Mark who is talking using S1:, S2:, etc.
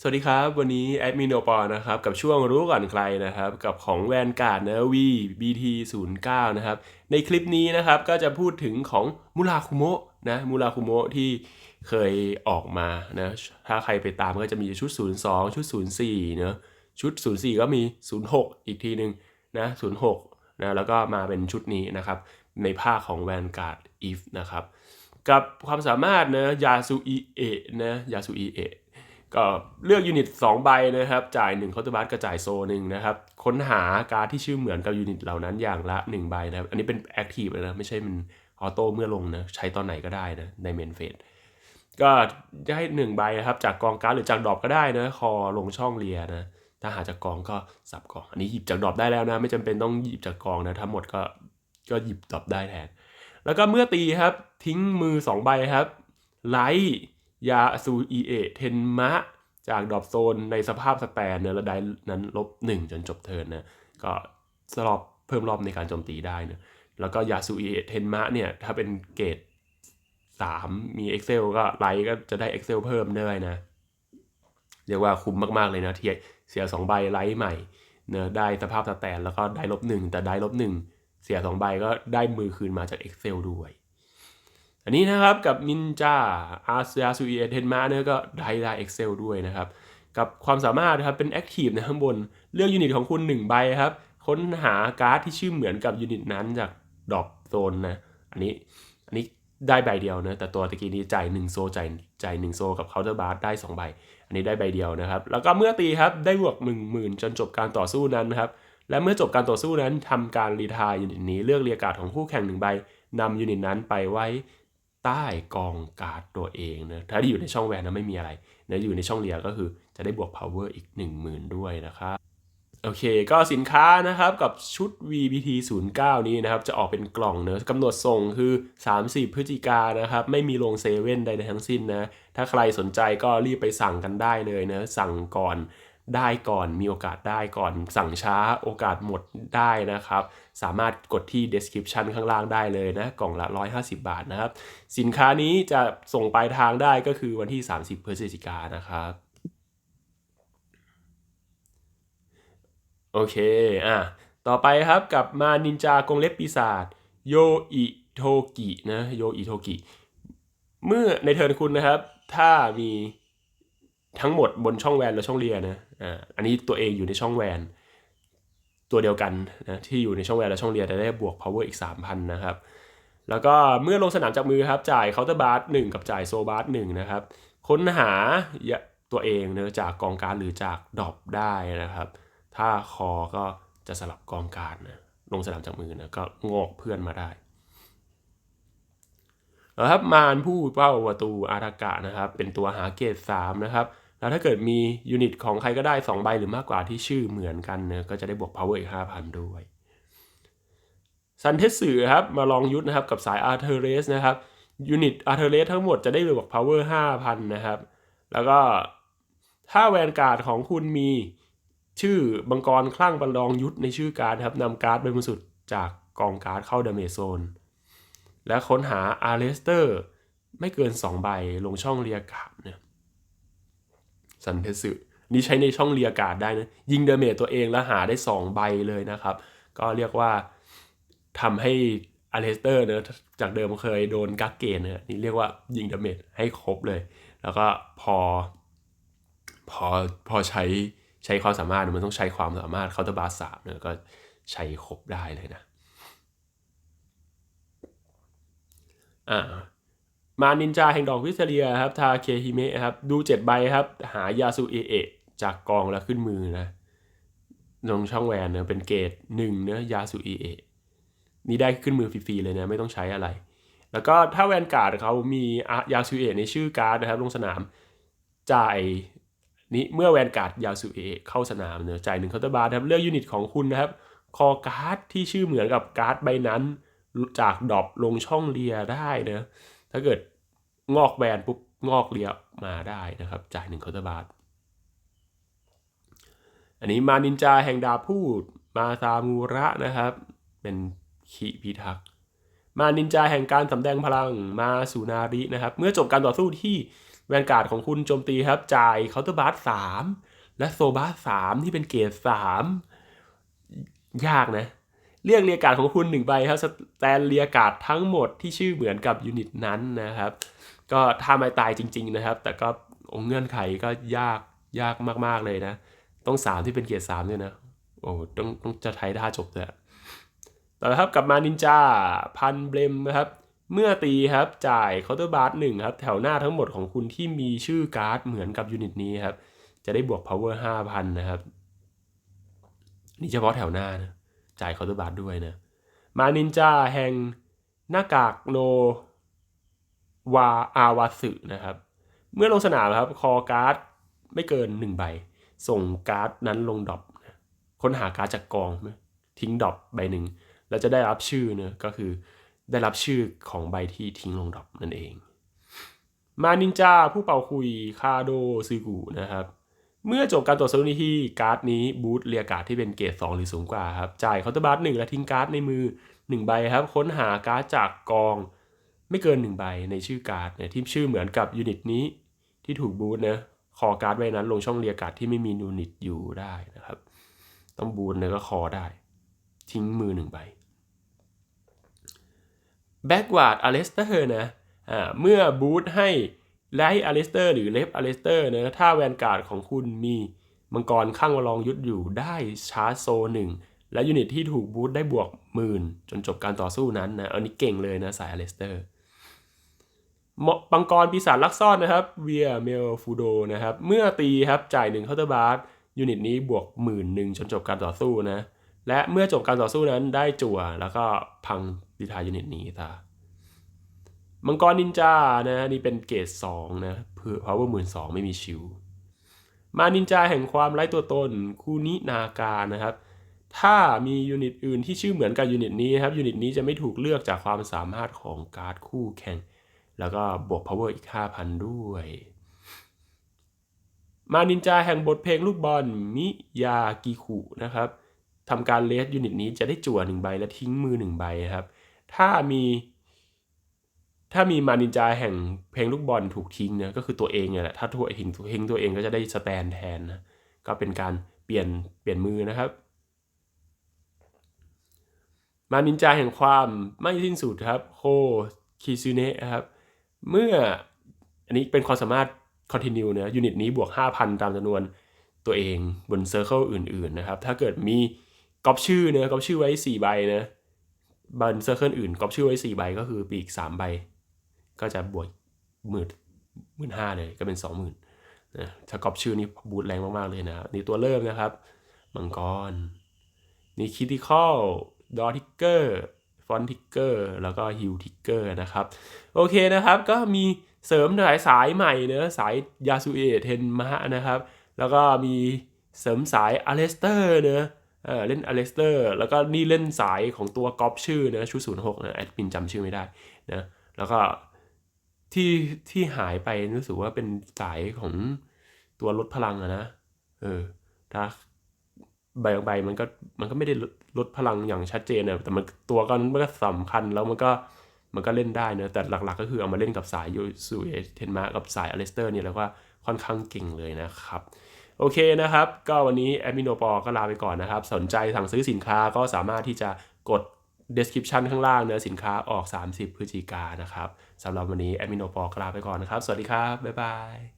S1: สวัสดีครับ วันนี้แอดมินโอปอนะครับ กับช่วงรู้ก่อนใครนะครับ กับของแวนการ์ดนะ V BT 0 9นะครับ ในคลิปนี้นะครับก็จะพูดถึงของมูราคุโมะนะมูราคุโมะที่เคยออกมานะถ้าใครไปตามก็จะมีชุด 02 ชุด 04เนอะชุด 04 ก็มี 06 อีกทีหนึ่งนะ06นะแล้วก็มาเป็นชุดนี้นะครับ ในภาคของแวนการ์ดอีฟนะครับ กับความสามารถนะยาสุอิเอะนะยาสุอิเอะ ก็เลือกยูนิต2ใบนะครับ จ่าย1เคาน์เตอร์บัสกระจ่ายโซหนึ่งนะครับ ค้นหาการ์ดที่ชื่อเหมือนกับยูนิตเหล่านั้นอย่างละ 1 ใบนะครับ อันนี้เป็นแอคทีฟเลยนะ ไม่ใช่มันออโต้เมื่อลงนะ ใช้ตอนไหนก็ได้นะในเมนเฟสก็จะให้1ใบนะครับ จากกองการ์ดหรือจากดรอปก็ได้นะ คอลงช่องเลียนะ ถ้าหาจากกองก็สับกอง อันนี้หยิบจากดรอปได้แล้วนะ ไม่จำเป็นต้องหยิบจากกองนะถ้าหมดก็ก็หยิบดรอปได้แทน แล้วก็เมื่อตีครับ ทิ้งมือ2ใบครับ ไลท์ ยาซูอีเอเทนมะ จากดรอปโซนในสภาพสแตนเนอะแล้วได้นั้นลบ1จนจบเทิร์นนะก็สลอบเพิ่มรอบในการโจมตีได้นะแล้วก็ยาซูอีเอเทนมะเนี่ยถ้าเป็นเกรด3 มี Excel ก็ไลท์ก็จะได้ Excel เพิ่มด้วยนะ เรียกว่าคุ้มมากๆเลยนะเทียเสีย 2 ใบไลท์ใหม่เนอะได้สภาพสแตนแล้วก็ได้ลบ1แต่ได้ลบ1เสีย 2 ใบก็ได้มือคืนมาจาก Excel ด้วย อันนี้นะครับกับ Ninja a r c a s u i e t e n m a เนี่ยก็ได้ได้ Excel ด้วยนะครับ กับความสามารถนะครับเป็น Active นะข้างบน เลือกยูนิตของคุณ 1 ใบครับ ค้นหาการ์ดที่ชื่อเหมือนกับยูนิตนั้นจากดอปโซนนะ อันนี้อันนี้ได้ใบเดียวนะ แต่ตัวตะกี้นี้จ่าย1โซจ่ายจ่าย1โซกับเคาน์เตอร์บาร์ได้ 2 ใบ อันนี้ได้ใบเดียวนะครับ แล้วก็เมื่อตีครับได้บวก 1 0,000 จนจบการต่อสู้นั้นนะครับและเมื่อจบการต่อสู้นั้นทำการรีทายยูนิตนี้เลือกเรียกกาดของคู่แข่งหนึ่งใบนำยูนิตนั้นไปไว้ ใต้กองการ์ดตัวเองนะถ้าที่อยู่ในช่องแวนนะไม่มีอะไรนะอยู่ในช่องเรียก็คือจะได้บวก power อีก 10,000 ด้วยนะครับโอเค ก็สินค้านะครับกับชุด VBT 09 นี้นะครับ จะออกเป็นกล่องเนอะกำหนดส่งคือ 30 พฤศจิกายนนะครับ ไม่มีลงเซเว่นใดทั้งสิ้นนะ ถ้าใครสนใจก็รีบไปสั่งกันได้เลยเนะสั่งก่อน ได้ก่อน มีโอกาสได้ก่อน สั่งช้าโอกาสหมดได้นะครับ สามารถกดที่ description ข้างล่างได้เลยนะ กล่องละ 150 บาทนะครับ สินค้านี้จะส่งปลายทางได้ก็คือวันที่ 30 พฤศจิกายนนะครับโอเค อะ ต่อไปครับกับมานินจากงเล็บปีศาจโยอิโทกินะ โยอิโทกิ เมื่อในเทิร์นคุณนะครับ ถ้ามี ทั้งหมดบนช่องแวนและช่องเรียนะอ่าอันนี้ตัวเองอยู่ในช่องแวน ตัวเดียวกันนะที่อยู่ในช่องแวนและช่องเรียจะได้บวก power อีก 3,000 นะครับ แล้วก็เมื่อลงสนามจากมือครับจ่ายเคาน์เตอร์บาร์หนึ่งกับจ่ายโซบาร์หนึ่งนะครับ ค้นหาตัวเองเนะจากกองการหรือจากดอปได้นะครับ ถ้าคอก็จะสลับกองการนะลงสนามจากมือนะก็งอกเพื่อนมาได้ แล้วครับมารผู้เป้าประตูอารากะนะครับเป็นตัวหาเกรด3นะครับแล้วถ้าเกิดมียูนิตของใครก็ได้ 2 ใบหรือมากกว่าที่ชื่อเหมือนกันเนะก็จะได้บวก power อีก5,000 ด้วยซันเทสึครับมาลองยุทธนะครับกับสายอาร์เทเรสนะครับยูนิตอาร์เทเรสทั้งหมดจะได้บวก power 5,000 นะครับ แล้วก็ถ้าแวนการ์ดของคุณมีชื่อบังกรคลั่งประลองยุทธในชื่อการครับนำการ์ดไปบนสุดจากกองการ์ดเข้าดาเมจโซน และค้นหาอาร์เรสเตอร์ไม่เกิน 2 ใบลงช่องเรียกาดเนี่ยซันเทสึนี่ใช้ในช่องเรียกาดได้นะยิงเดเมจตัวเองแล้วหาได้ 2 ใบเลยนะครับ ก็เรียกว่าทำให้อาร์เรสเตอร์เนะจากเดิมเคยโดนกักเกนเนี่ยนี่เรียกว่ายิงเดเมจให้ครบเลย แล้วก็พอพอพอใช้ใช้ความสามารถมันต้องใช้ความสามารถเคาน์เตอร์บาร์สามเนี่ยก็ใช้ครบได้เลยนะ อ่ามานินจาแห่งดอกวิเซเลียครับทาเคฮิเมะครับดูเจ็ดใบครับ หายาสุเอเอะจากกองแล้วขึ้นมือนะลงช่องแวนเนะเป็นเกรดหนึ่งเนะยาสุเอเอะนี่ได้ขึ้นมือฟรีๆเลยนะไม่ต้องใช้อะไร แล้วก็ถ้าแวนการ์ดเขามียาสุเอะในชื่อการ์ดนะครับลงสนามจ่ายนี้เมื่อแวนการ์ดยาสุเอเข้าสนามเนะจ่ายหนึ่งเคาน์เตอร์บาร์ครับเลือกยูนิตของคุณนะครับ คอการ์ดที่ชื่อเหมือนกับการ์ดใบนั้น จากดรอปลงช่องเลียได้นะถ้าเกิดงอกแวนปุ๊บงอกเลียมาได้นะครับ จ่ายหนึ่งเคาน์เตอร์บาร์อันนี้มานินจาแห่งดาพูด มาซามูระนะครับ เป็นขีพิทักษ์มานินจาแห่งการสำแดงพลังมาสุนารินะครับ เมื่อจบการต่อสู้ที่แวนการ์ดของคุณโจมตีครับจ่ายเคาน์เตอร์บาร์สามและโซบาร์สามที่เป็นเกรดสามยากนะ เรียกเรียกการ์ดของคุณหนึ่งใบครับสแตนเรียการ์ดทั้งหมดที่ชื่อเหมือนกับยูนิตนั้นนะครับ ก็ถ้าไม่ตายจริง ๆนะครับ แต่ก็องเงื่อนไขก็ยากยากมากๆเลยนะ ต้องสามที่เป็นเกียร์สามด้วยนะ โอ้ต้องต้องจะไทยท่าจบเลยต่อครับกลับมานินจาพันเบลมนะครับ เมื่อตีครับจ่ายเคาน์เตอร์บาร์หนึ่งครับ แถวหน้าทั้งหมดของคุณที่มีชื่อการ์ดเหมือนกับยูนิตนี้ครับ จะได้บวก power 5,000 นะครับ นี่เฉพาะแถวหน้านะ จ่ายคาน์เตอร์บาร์ด้วยนะ มานินจาแห่งหน้ากากโนวาอาวาสึนะครับ เมื่อลงสนามครับคอการ์ดไม่เกิน 1 ใบ ส่งการ์ดนั้นลงดอปนะค้นหาการ์ดจากกอง ทิ้งดอปใบหนึ่ง แล้วจะได้รับชื่อเนะก็คือได้รับชื่อของใบที่ทิ้งลงดอปนั่นเอง มานินจาผู้เป่าคุยคาโดซึกุนะครับ เมื่อจบการตรวจสอบที่การ์ดนี้บูทเรียการ์ดที่เป็นเกรด2หรือสูงกว่าครับจ่ายเคาน์เตอร์บาร์หนึ่งและทิ้งการ์ดในมือ 1 ใบครับ ค้นหาการ์ดจากกองไม่เกิน 1 ใบในชื่อการ์ดเนี่ยที่ชื่อเหมือนกับยูนิตนี้ที่ถูกบูทนะคอการ์ดใบนั้นลงช่องเรียการ์ดที่ไม่มียูนิตอยู่ได้นะครับ ต้องบูทแล้วก็คอได้ ทิ้งมือหนึ่งใบแบ็กวาร์ดอเลสเตอร์นะอ่าเมื่อบูทให้ ไลท์อเลสเตอร์หรือเลฟอเลสเตอร์นะถ้าแวนการ์ดของคุณมีมังกรข้างวรองยุทธอยู่ได้ชาร์จโซหนึ่งและยูนิตที่ถูกบูทได้บวกหมื่นจนจบการต่อสู้นั้นนะอันนี้เก่งเลยนะสายอเลสเตอร์บังกรปีศาจลักซ่อนนะครับเวียเมลฟูโดนะครับ เมื่อตีครับจ่ายหนึ่งเคาน์เตอร์บาร์ยูนิตนี้บวกหมื่นหนึ่งจนจบการต่อสู้นะ และเมื่อจบการต่อสู้นั้นได้จั่วแล้วก็พังดิทายูนิตนี้ตา มังกรนินจานะนี่เป็นเกรด2นะเพื่อ power หมื่นสองไม่มีชิว มานินจาแห่งความไร้ตัวตนคูนินาการนะครับ ถ้ามียูนิตอื่นที่ชื่อเหมือนกับยูนิตนี้ครับยูนิตนี้จะไม่ถูกเลือกจากความสามารถของการ์ดคู่แข่ง แล้วก็บวก power อีก 5,000 ด้วย มานินจาแห่งบทเพลงลูกบอลมิยากิคุนะครับทำการเลสยูนิตนี้จะได้จั่วหนึ่งใบและทิ้งมือหนึ่งใบครับ ถ้ามี ถ้ามีมานินจาแห่งเพลงลูกบอลถูกทิ้งเนี่ยก็คือตัวเองเนี่ยแหละถ้าตัวเองตัวเองตัวเองก็จะได้สแตนแทนนะก็เป็นการเปลี่ยนเปลี่ยนมือนะครับ มานินจาแห่งความไม่สิ้นสุดครับโคคิซุเนะครับ เมื่ออันนี้เป็นความสามารถ continue นะยูนิตนี้บวก 5,000 ตามจำนวนตัวเองบนเซอร์เคิลอื่น ๆ นะครับ ถ้าเกิดมีก๊อปชื่อเนะก๊อปชื่อไว้ 4 ใบนะบนเซอร์เคิลอื่นก๊อปชื่อไว้ 4 ใบก็คือปีก 3 ใบ ก็จะบวกหมื่นหมื่นห้าเลยก็เป็น20,000นนะถ้ากอปชื่อนี่บูทแรงมากๆเลยนะนี่ตัวเริ่มนะครับ มังกร นี่คิติคอลดอทิกเกอร์ฟอนทิกเกอร์แล้วก็ฮิลทิกเกอร์นะครับ โอเคนะครับก็มีเสริมสายสายใหม่เนะสายยาสุเอะเทนมะนะครับ แล้วก็มีเสริมสายอเลสเตอร์เนะเออเล่นอเลสเตอร์แล้วก็นี่เล่นสายของตัวกอปชื่อนะชุดศูนย์หกนะแอดมินจำชื่อไม่ได้นะแล้วก็ ที่ที่หายไปรู้สึกว่าเป็นสายของตัวลดพลังอะนะ เออถ้าใบบางใบมันก็มันก็ไม่ได้ลดพลังอย่างชัดเจนนะแต่มันตัวก็มันก็สำคัญแล้วมันก็มันก็เล่นได้นะแต่หลัก ๆ ก็คือเอามาเล่นกับสายยูซูเอเทนมากับสายอเลสเตอร์เนี่ยแล้วก็ค่อนข้างเก่งเลยนะครับ โอเคนะครับ ก็วันนี้แอดมินโอปอก็ลาไปก่อนนะครับ สนใจสั่งซื้อสินค้าก็สามารถที่จะกด description ข้างล่างเนื้อสินค้าออก 30 พฤศจิกานะครับสำหรับวันนี้แอดมินโอปอกลาไปก่อนนะครับ สวัสดีครับ บ๊ายบาย